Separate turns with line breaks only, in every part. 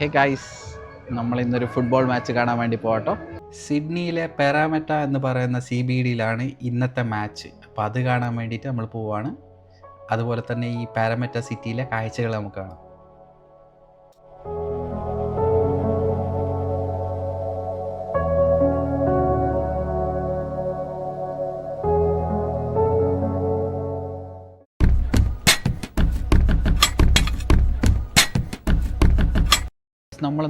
Hey guys നമ്മൾ ഇന്നൊരു football match കാണാൻ വേണ്ടി പോകട്ടോ സിഡ്നിയിലെ പെരാമെറ്റ എന്ന് പറയുന്ന സി ബി ഡിയിലാണ് ഇന്നത്തെ മാച്ച് അപ്പോൾ അത് കാണാൻ വേണ്ടിയിട്ട് നമ്മൾ പോവാണ്. അതുപോലെ തന്നെ ഈ പാരമെറ്റ സിറ്റിയിലെ കാഴ്ചകൾ നമുക്ക് കാണാം.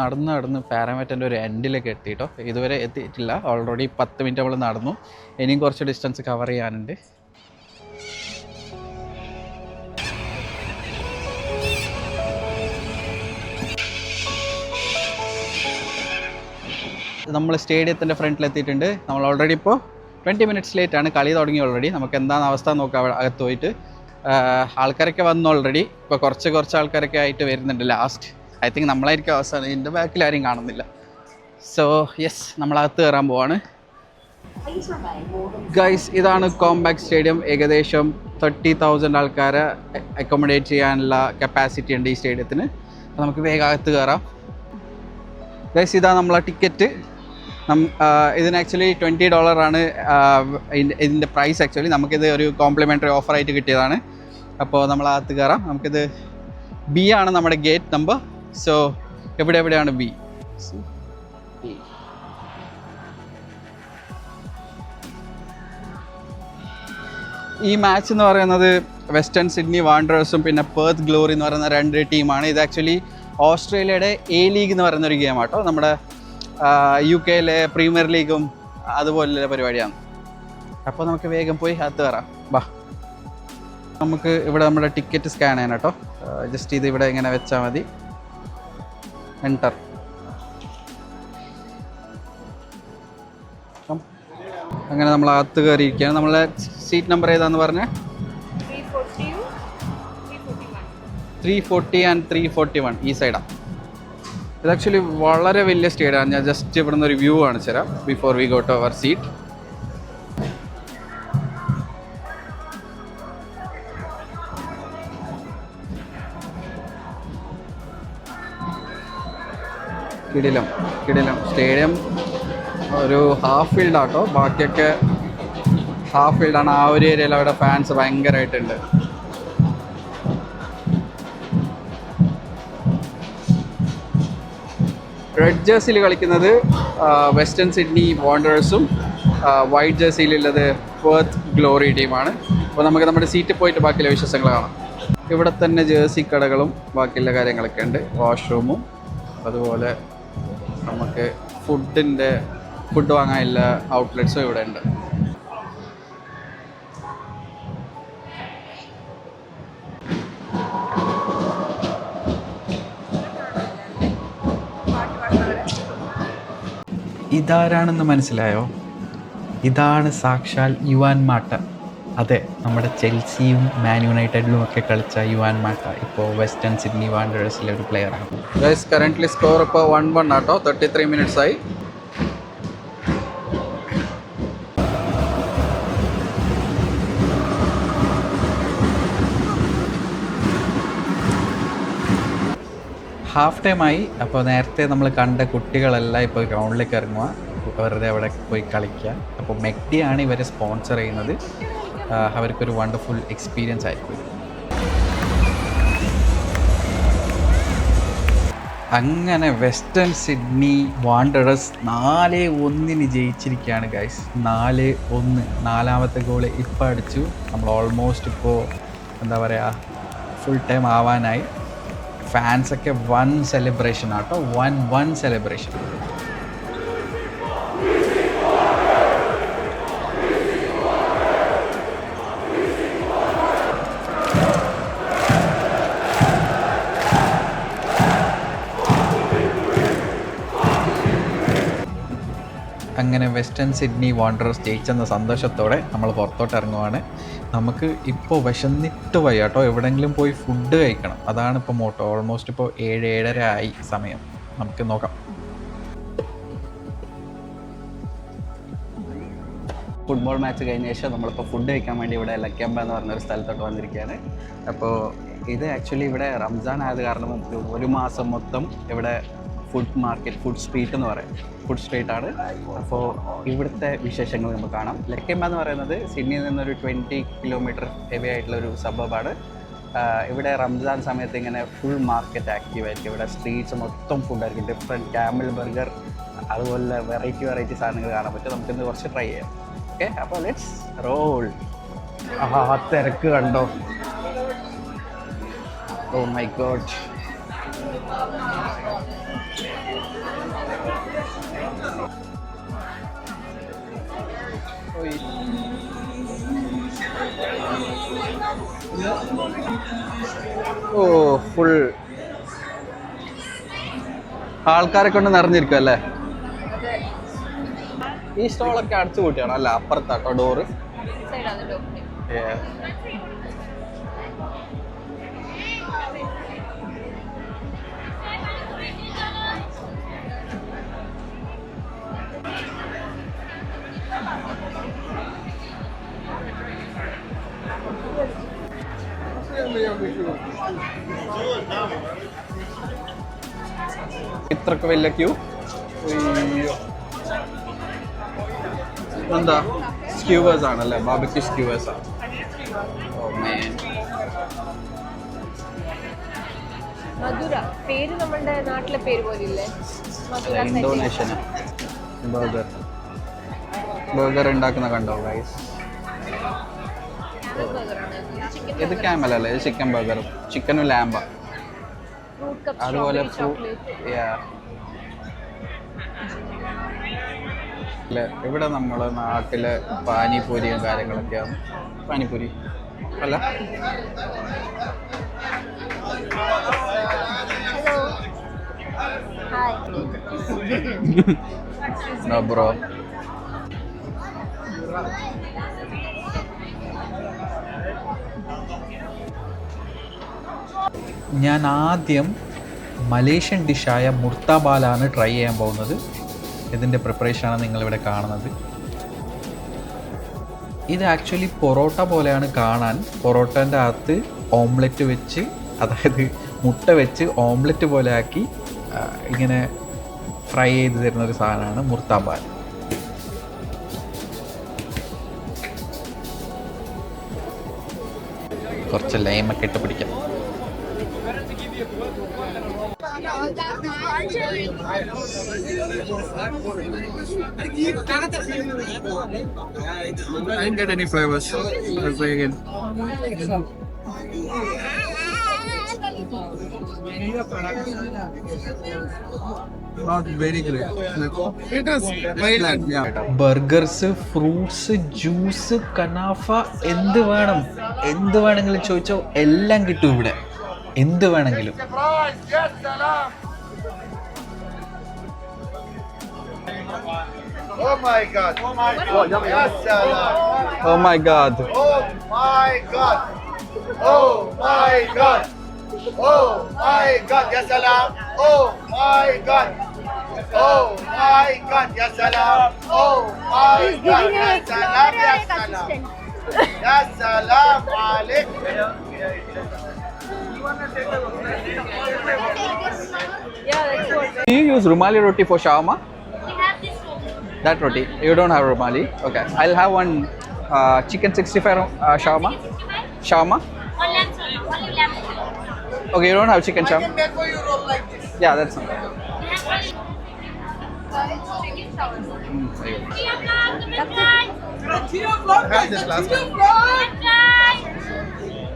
നടന്ന് നടന്ന് പാരാമീറ്ററിന്റെ ഒരു എൻഡിലേക്ക് എത്തിയിട്ടോ. ഇതുവരെ എത്തിയിട്ടില്ല. ഓൾറെഡി പത്ത് മിനിറ്റ് നമ്മൾ നടന്നു. ഇനിയും കുറച്ച് ഡിസ്റ്റൻസ് കവർ ചെയ്യാനുണ്ട്. നമ്മൾ സ്റ്റേഡിയത്തിന്റെ ഫ്രണ്ടിൽ എത്തിയിട്ടുണ്ട്. നമ്മൾ ഓൾറെഡി ഇപ്പോൾ ട്വന്റി മിനിറ്റ്സ് ലേറ്റ് ആണ്. കളി തുടങ്ങി ഓൾറെഡി നമുക്ക് എന്താണ് അവസ്ഥ നോക്കാം അകത്ത് പോയിട്ട്. ആൾക്കാരൊക്കെ വന്നു ഓൾറെഡി ഇപ്പോൾ കുറച്ച് കുറച്ച് ആൾക്കാരൊക്കെ ആയിട്ട് വരുന്നുണ്ട് ലാസ്റ്റ് ഐ തിങ്ക് നമ്മളായിരിക്കും അവസാനം എന്റെ ബാക്കിൽ ആരും കാണുന്നില്ല. സോ യെസ് നമ്മളകത്ത് കയറാൻ പോവാണ്. ഗൈസ് ഇതാണ് കോംബാക് സ്റ്റേഡിയം ഏകദേശം തേർട്ടി തൗസൻഡ് ആൾക്കാരെ അക്കോമഡേറ്റ് ചെയ്യാനുള്ള കപ്പാസിറ്റി ഉണ്ട് ഈ സ്റ്റേഡിയത്തിന്. അപ്പോൾ നമുക്ക് വേഗം അകത്ത് കയറാം. ഗൈസ് ഇതാണ് നമ്മളെ ടിക്കറ്റ് ഇതിന് ആക്ച്വലി ട്വന്റി ഡോളറാണ് ഇതിന്റെ പ്രൈസ് ആക്ച്വലി നമുക്കിത് ഒരു കോംപ്ലിമെന്ററി ഓഫറായിട്ട് കിട്ടിയതാണ്. അപ്പോൾ നമ്മൾ അകത്ത് കയറാം. നമുക്കിത് ബി ആണ് നമ്മുടെ ഗേറ്റ് നമ്പർ സോ എവിടെ എവിടെയാണ് ബി ഈ മാച്ച് എന്ന് പറയുന്നത് വെസ്റ്റേൺ സിഡ്നി വാണ്ടേഴ്സും പിന്നെ പേർത്ത് ഗ്ലോറി എന്ന് പറയുന്ന രണ്ട് ടീമാണ്. ഇത് ആക്ച്വലി ഓസ്ട്രേലിയയുടെ എ ലീഗ് എന്ന് പറയുന്ന ഒരു ഗെയിം ആട്ടോ. നമ്മുടെ യു കെയിലെ പ്രീമിയർ ലീഗും അതുപോലുള്ള പരിപാടിയാണ്. അപ്പോൾ നമുക്ക് വേഗം പോയി അത് കയറാം വാ. നമുക്ക് ഇവിടെ നമ്മുടെ ടിക്കറ്റ് സ്കാൻ ചെയ്യാൻ കേട്ടോ ജസ്റ്റ് ഇത് ഇവിടെ ഇങ്ങനെ വെച്ചാൽ മതി. എന്റർ അങ്ങനെ നമ്മൾ അകത്ത് കയറിയിരിക്കുകയാണ്. നമ്മളെ സീറ്റ് നമ്പർ ഏതാന്ന് പറഞ്ഞേ?
340 341
three forty and three forty one ഈ സൈഡാണ് ഇത് ആക്ച്വലി വളരെ വലിയ സ്റ്റേഡാണ് ഞാൻ ജസ്റ്റ് ഇവിടുന്ന് ഒരു വ്യൂ കാണിച്ചു തരാം before we got our seat കിടിലം കിടിലം. സ്റ്റേഡിയം ഒരു ഹാഫ് ഫീൽഡ് ആട്ടോ. ബാക്കിയൊക്കെ ഹാഫ് ഫീൽഡാണ് ആ ഒരു ഏരിയയിൽ അവിടെ ഫാൻസ് ഭയങ്കരമായിട്ടുണ്ട് റെഡ് ജേഴ്സിയിൽ കളിക്കുന്നത് വെസ്റ്റേൺ സിഡ്നി വോണ്ടേഴ്സും വൈറ്റ് ജേഴ്സിയിലുള്ളത് പേർത്ത് ഗ്ലോറി ടീമാണ് അപ്പോൾ നമുക്ക് നമ്മുടെ സീറ്റ് പോയിട്ട് ബാക്കിയുള്ള വിശേഷങ്ങൾ കാണാം. ഇവിടെ തന്നെ ജേഴ്സി കടകളും ബാക്കിയുള്ള കാര്യങ്ങളൊക്കെ ഉണ്ട്. വാഷ്റൂമും അതുപോലെ നമുക്ക് ഫുഡിന്റെ ഫുഡ് വാങ്ങാനുള്ള ഔട്ട്ലെറ്റ്സും ഇവിടെ ഉണ്ട് ഇതാരാണെന്ന് മനസ്സിലായോ? ഇതാണ് സാക്ഷാൽ യുവാൻ മാട്ട അതെ നമ്മുടെ ചെൽസിയും മാൻ യുണൈറ്റഡിലും ഒക്കെ കളിച്ച യുവാൻ മാട്ട ഇപ്പോൾ വെസ്റ്റേൺ സിഡ്നി വാണ്ടേഴ്സിലെ ഒരു പ്ലെയർ ആണ്. ഗൈസ് കറന്റ്ലി സ്കോർ ഇപ്പോൾ വൺ വൺ ആട്ടോ. തേർട്ടി ത്രീ മിനിറ്റ്സ് ആയി. ഹാഫ് ടൈം ആയി. അപ്പോൾ നേരത്തെ നമ്മൾ കണ്ട കുട്ടികളെല്ലാം ഇപ്പോൾ ഗ്രൗണ്ടിലേക്ക് ഇറങ്ങുക വെറുതെ അവിടെ പോയി കളിക്കുക. അപ്പോൾ മെക്ഡിയാണ് ഇവരെ സ്പോൺസർ ചെയ്യുന്നത്. അവർക്കൊരു വണ്ടർഫുൾ എക്സ്പീരിയൻസ് ആയിരിക്കും. അങ്ങനെ വെസ്റ്റേൺ സിഡ്നി വാണ്ടറസ് നാല് ഒന്നിന് ജയിച്ചിരിക്കുകയാണ് ഗൈസ് നാല് ഒന്ന്. നാലാമത്തെ ഗോൾ ഇപ്പോൾ അടിച്ചു. നമ്മൾ ഓൾമോസ്റ്റ് ഇപ്പോൾ എന്താ പറയുക ഫുൾ ടൈം ആവാനായി. ഫാൻസൊക്കെ വൺ സെലിബ്രേഷൻ ആട്ടോ. വൺ വൺ സെലിബ്രേഷൻ അങ്ങനെ വെസ്റ്റേൺ സിഡ്നി വാണ്ടറേഴ്സ് ജയിച്ചെന്ന സന്തോഷത്തോടെ നമ്മൾ പുറത്തോട്ട് ഇറങ്ങുവാണ്. നമുക്ക് ഇപ്പോൾ വിശന്നിട്ട് പോയി കേട്ടോ. എവിടെയെങ്കിലും പോയി ഫുഡ് കഴിക്കണം. അതാണ് ഇപ്പോൾ മോട്ടോ ഓൾമോസ്റ്റ് ഇപ്പോൾ ഏഴ് ഏഴര ആയി സമയം. നമുക്ക് നോക്കാം. ഫുട്ബോൾ മാച്ച് കഴിഞ്ഞ ശേഷം നമ്മളിപ്പോൾ ഫുഡ് കഴിക്കാൻ വേണ്ടി ഇവിടെ ലക്കമ്പ എന്ന് പറഞ്ഞൊരു സ്ഥലത്തോട്ട് വന്നിരിക്കുകയാണ്. അപ്പോൾ ഇത് ആക്ച്വലി ഇവിടെ റംസാൻ ആയത് കാരണം ഒരു മാസം മൊത്തം ഇവിടെ ഫുഡ് മാർക്കറ്റ് ഫുഡ് സ്ട്രീറ്റ് എന്ന് പറയും. ഫുഡ് സ്ട്രീറ്റ് ആണ്. അപ്പോൾ ഇവിടുത്തെ വിശേഷങ്ങൾ നമുക്ക് കാണാം. ലക്കമ്പ എന്ന് പറയുന്നത് സിഡ്നിയിൽ നിന്നൊരു ട്വന്റി കിലോമീറ്റർ ഹെവി ആയിട്ടുള്ള ഒരു സബബാണ് ഇവിടെ റംസാൻ സമയത്ത് ഇങ്ങനെ ഫുൾ മാർക്കറ്റ് ആക്റ്റീവ് ആയിരിക്കും. ഇവിടെ സ്ട്രീറ്റ്സ് മൊത്തം ഫുഡായിരിക്കും ഡിഫറെന്റ് ക്യാമൽ ബർഗർ അതുപോലെ വെറൈറ്റി വെറൈറ്റി സാധനങ്ങൾ കാണാൻ പറ്റും. നമുക്കിന്ന് കുറച്ച് ട്രൈ ചെയ്യാം. ഓക്കെ അപ്പോൾ ലെറ്റ്സ് റോൾ ആ തിരക്ക് കണ്ടോ? Oh my God oh full ആൾക്കാരെ കൊണ്ട് നിറഞ്ഞിരിക്കും അല്ലേ? ഈ സ്റ്റോളൊക്കെ അടച്ചു പൂട്ടിയാണോ അല്ല അപ്പുറത്താട്ടോ ഡോറ് ഇത്രക്ക് വലിയ ക്യൂ എന്താ? സ്ക്യൂവേഴ്സ് ആണല്ലേ? ബാബയ്ക്ക് സ്ക്യൂവേഴ്സ് ആണ്.
മധുര. പേര് നമ്മുടെ നാട്ടിലെ പേര് പോലെ ഇല്ലേ മധുര
അല്ല, ഇന്തോനേഷ്യന്. ബർഗർ. ബർഗർ ഉണ്ടാക്കുന്ന കണ്ടോ ഗൈസ്
ചിക്കൻ
ഇത് ക്യാമലല്ലേ ചിക്കൻ ബർഗറും ചിക്കനും ലാമ്പ
ഫ്രൂട്ട് കപ്പ്
അതുപോലെ. ഇവിടെ നമ്മളെ നാട്ടിലെ പാനിപൂരിയും കാര്യങ്ങളൊക്കെയാണ്. പാനിപൂരി അല്ല? ബ്രോ.
ഞാൻ ആദ്യം മലേഷ്യൻ ഡിഷായ മുർത്താബാലാണ് ട്രൈ ചെയ്യാൻ പോകുന്നത്. ഇതിന്റെ പ്രിപ്പറേഷനാണ് നിങ്ങളിവിടെ കാണുന്നത്. ഇത് ആക്ച്വലി പൊറോട്ട പോലെയാണ് കാണാൻ. പൊറോട്ടന്റെ അകത്ത് ഓംലെറ്റ് വെച്ച് അതായത് മുട്ട വെച്ച് ഓംലെറ്റ് പോലെ ആക്കി ഇങ്ങനെ ഫ്രൈ ചെയ്ത് തരുന്ന ഒരു സാധനമാണ് മുർത്താബാൽ. കുറച്ച് ലൈമൊക്കെ ഇട്ട് പിടിക്കാം.
I didn't get any flavors. Let's try again. Not very great. It is very bland, yeah.
Burgers fruits juice കനാഫ എന്ത് വേണം എന്ത് വേണമെങ്കിലും ചോദിച്ചോ എല്ലാം കിട്ടും ഇവിടെ എന്ത് വേണമെങ്കിലും
Oh my god. Oh my god. Yes, salam.
Oh my god.
Oh my god. Oh my god. Oh my god. Ya salam. Oh my god. Oh my god. Ya salam. Oh my god. Ya salam. Ya salam.
Do you use Rumali roti for shawarma? That roti. You don't have Rumali? Okay. I'll have one uh, chicken 65 uh, shawarma. Shawarma? Okay, you don't have chicken shawarma? Yeah, that's not. Mm, there you go.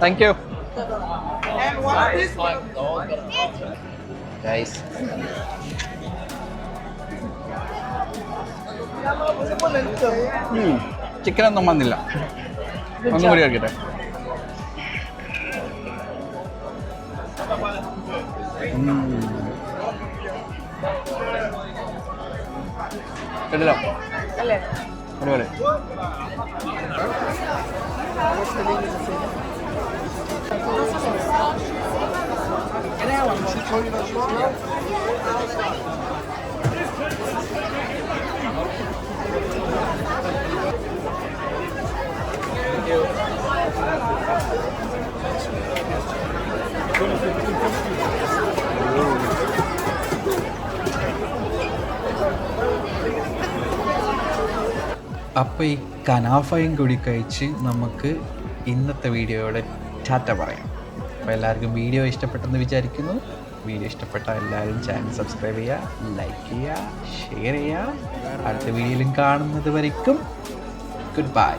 Have this last one.
Thank you. Guys. Chicken ഒന്നും വന്നില്ല. ഒന്നും കൂടി കഴിക്കട്ടെ കേട്ടില്ല
അല്ലേ?
അടിപൊളി അപ്പോൾ ഈ കനാഫയും കൂടി കഴിച്ച് നമുക്ക് ഇന്നത്തെ വീഡിയോയുടെ ടാറ്റ പറയാം. അപ്പോൾ എല്ലാവർക്കും വീഡിയോ ഇഷ്ടപ്പെട്ടെന്ന് വിചാരിക്കുന്നു. വീഡിയോ ഇഷ്ടപ്പെട്ട എല്ലാവരും ചാനൽ സബ്സ്ക്രൈബ് ചെയ്യുക ലൈക്ക് ചെയ്യുക ഷെയർ ചെയ്യുക. അടുത്ത വീഡിയോയിലും കാണുന്നത് വരയ്ക്കും ഗുഡ് ബൈ